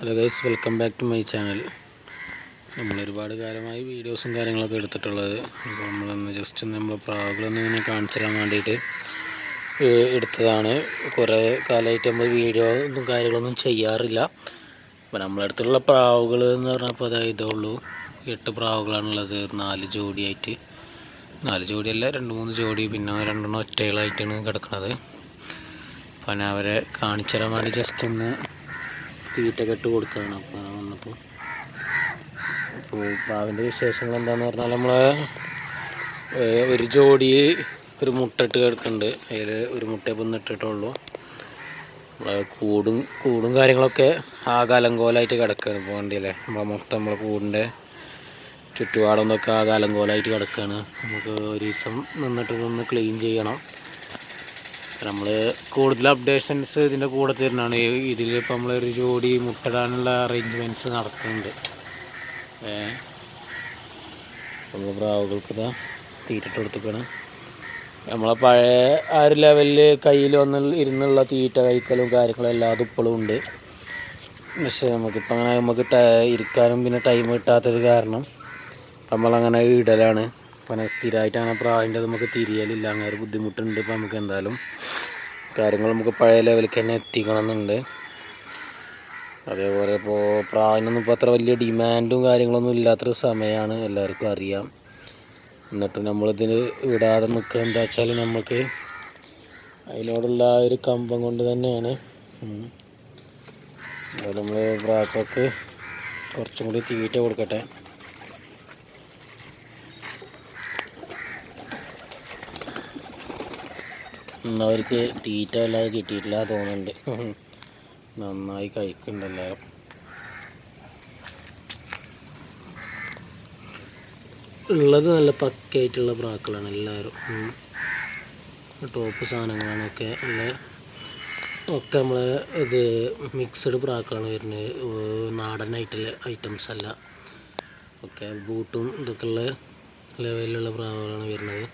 Hello guys welcome back to my channel നമ്മൾ ഒരുപാട് കാലമായി വീഡിയോസും കാര്യങ്ങളൊക്കെ എടുത്തിട്ടുള്ളത്. അപ്പോൾ നമ്മളൊന്ന് ജസ്റ്റ് നമ്മൾ പ്രാവുകളൊന്നും ഇങ്ങനെ കാണിച്ചു തരാൻ വേണ്ടിയിട്ട് എടുത്തതാണ്. കുറേ കാലമായിട്ട് നമ്മൾ വീഡിയോ ഒന്നും കാര്യങ്ങളൊന്നും ചെയ്യാറില്ല. അപ്പോൾ നമ്മളെ അടുത്തുള്ള പ്രാവുകൾ എന്ന് പറഞ്ഞപ്പോൾ ഇതേ ഉള്ളൂ. എട്ട് പ്രാവുകളാണുള്ളത്. നാല് ജോഡിയായിട്ട്. നാല് ജോഡിയല്ല രണ്ട് മൂന്ന് ജോഡി പിന്നെ രണ്ടെണ്ണം ഒറ്റകളായിട്ടാണ് കിടക്കുന്നത് അപ്പം ഞാൻ അവരെ കാണിച്ചു തരാൻ വേണ്ടി ജസ്റ്റ് ഒന്ന് തീറ്റ കെട്ട് കൊടുത്തതാണ് അപ്പോൾ വന്നപ്പോൾ അപ്പോൾ പ്രാവിന്റെ വിശേഷങ്ങൾ എന്താണെന്ന് പറഞ്ഞാൽ നമ്മൾ ഒരു ജോഡി ഒരു മുട്ട ഇട്ട് കിടക്കുന്നുണ്ട് അതിൽ ഒരു മുട്ട ഇപ്പം ഇട്ടിട്ടുള്ളൂ നമ്മളെ കൂടും കൂടും കാര്യങ്ങളൊക്കെ ആകാലം കോലായിട്ട് കിടക്കുകയാണ് ഇപ്പോൾ വണ്ടിയല്ലേ നമ്മളെ മൊത്തം നമ്മളെ കൂടിന്റെ ചുറ്റുപാടൊന്നൊക്കെ ആകാലം കോലായിട്ട് കിടക്കുകയാണ് നമുക്ക് ഒരു ദിവസം നിന്നിട്ട് നിന്ന് ക്ലീൻ ചെയ്യണം. നമ്മൾ കൂടുതൽ അപ്ഡേഷൻസ് ഇതിന്റെ കൂടെ തരുന്നതാണ്. ഇതിൽ ഇപ്പോൾ നമ്മളൊരു ജോഡി മുട്ടടാനുള്ള അറേഞ്ച്മെന്റ്സ് നടക്കുന്നുണ്ട് നമ്മൾ പ്രാവുകൾക്ക് ഇതാ തീറ്റിട്ട് കൊടുത്തിക്കണം നമ്മളെ പഴയ ആ ഒരു ലെവലിൽ കയ്യിൽ വന്ന് ഇരുന്നുള്ള തീറ്റ കഴിക്കലും കാര്യങ്ങളും എല്ലാ ഇപ്പോഴും ഉണ്ട്. പക്ഷേ നമുക്കിപ്പോൾ അങ്ങനെ നമുക്ക് ഇരിക്കാനും പിന്നെ ടൈം കിട്ടാത്തൊരു കാരണം നമ്മളങ്ങനെ ഇടലാണ്. പിന്നെ സ്ഥിരമായിട്ടാണ് അപ്പോൾ പ്രാവിന്റെ നമുക്ക് തിരിയലില്ല. അങ്ങനെ ഒരു ബുദ്ധിമുട്ടുണ്ട്. ഇപ്പോൾ നമുക്ക് എന്തായാലും കാര്യങ്ങൾ നമുക്ക് പഴയ ലെവലിലേക്ക് തന്നെ എത്തിക്കണം എന്നുണ്ട് അതേപോലെ ഇപ്പോൾ പ്രാവിനൊന്നും ഇപ്പോൾ അത്ര വലിയ ഡിമാൻഡും കാര്യങ്ങളൊന്നും ഇല്ലാത്തൊരു സമയമാണ് എല്ലാവർക്കും അറിയാം. എന്നിട്ട് നമ്മളിതിന് വിടാതെ നിൽക്കുക എന്താ വെച്ചാൽ നമുക്ക് അതിനോടുള്ള ആ ഒരു കമ്പം കൊണ്ട് തന്നെയാണ്. നമ്മൾ പ്രാക്കൾക്ക് കുറച്ചും കൂടി തീറ്റ കൊടുക്കട്ടെ. അവർക്ക് തീറ്റ അല്ലാതെ കിട്ടിയിട്ടില്ല തോന്നുന്നുണ്ട്. നന്നായി കഴിക്കുന്നുണ്ട് എല്ലാവരും ഉള്ളത് നല്ല പക്കയായിട്ടുള്ള പ്രാക്കളാണ് എല്ലാവരും. ടോപ്പ് സാധനങ്ങളാണ് ഒക്കെ നല്ല ഒക്കെ നമ്മൾ ഇത് മിക്സഡ് പ്രാക്കളാണ് വരുന്നത്. നാടൻ നാടനായിട്ടുള്ള ഐറ്റംസ് അല്ല. ഒക്കെ ബൂട്ടും ഇതൊക്കെയുള്ള ലെവലിലുള്ള പ്രാവുകളാണ് വരുന്നത്.